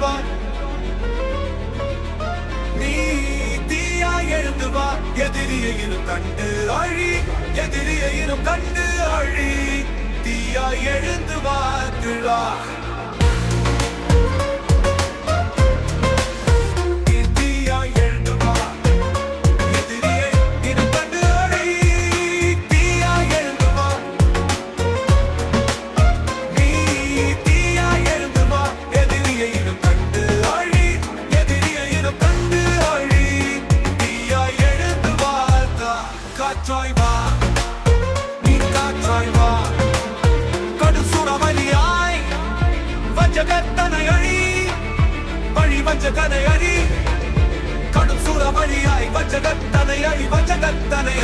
வா நீ தீயா எழுந்து வா எதிரியை இரு கண்டு அழி. எதிரியை இரு கண்டு அழி. தீயா எழுந்து வா காற்றாய் வா நீ காற்றாய் வா கடு சுறவலியாய் வஞ்சகத்தனை அழி வழி வஞ்சகனை அழி கடும் சுறவலியாய் வஞ்சகத்தனை அழி வஞ்சகத்தனை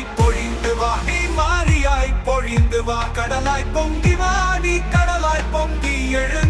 மாரியாய் பொழிந்து வா. நீ மாறியாய் பொழிந்து வா. கடலாய் பொங்கி வா. நீ கடலாய் பொங்கி எழுந்து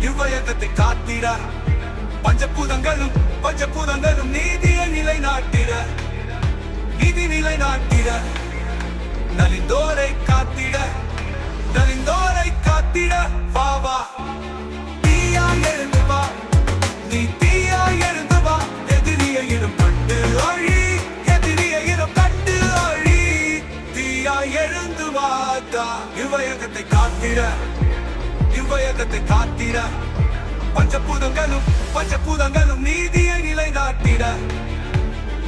இவ்வையகத்தை காத்திட. பஞ்சபூதங்களும் பஞ்சபூதங்களும் நீதியை நிலைநாட்டிட. நீதி நிலைநாட்டிட. நலிந்தோரை காத்திட. நலிந்தோரை காத்திட. வா வா. தீயா எழுந்து வா. நீ தீயா எழுந்து வா. எதிரியை இடம் கண்டு அழி. எதிரியை இடம் கண்டு அழி. தீயா எழுந்து வாத்தா தா. காத்திட. இவ்வையகத்தை காத்திட. பஞ்சபூதங்களும் பஞ்சபூதங்களும் நீதியை நிலைநாட்டிட.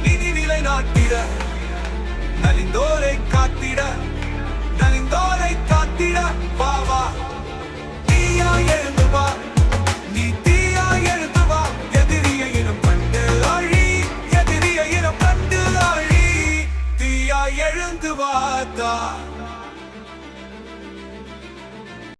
நிதி நிலைநாட்டிட. நலிந்தோரை காத்திட. நலிந்தோரை காத்திட. வா வா. தீயா எழுந்து வா. நீ தீயா எழுந்து வா. எதிரியை இனம் கண்டு அழி. எதிரியை இனம் கண்டு அழி. தீயா எழுந்து வா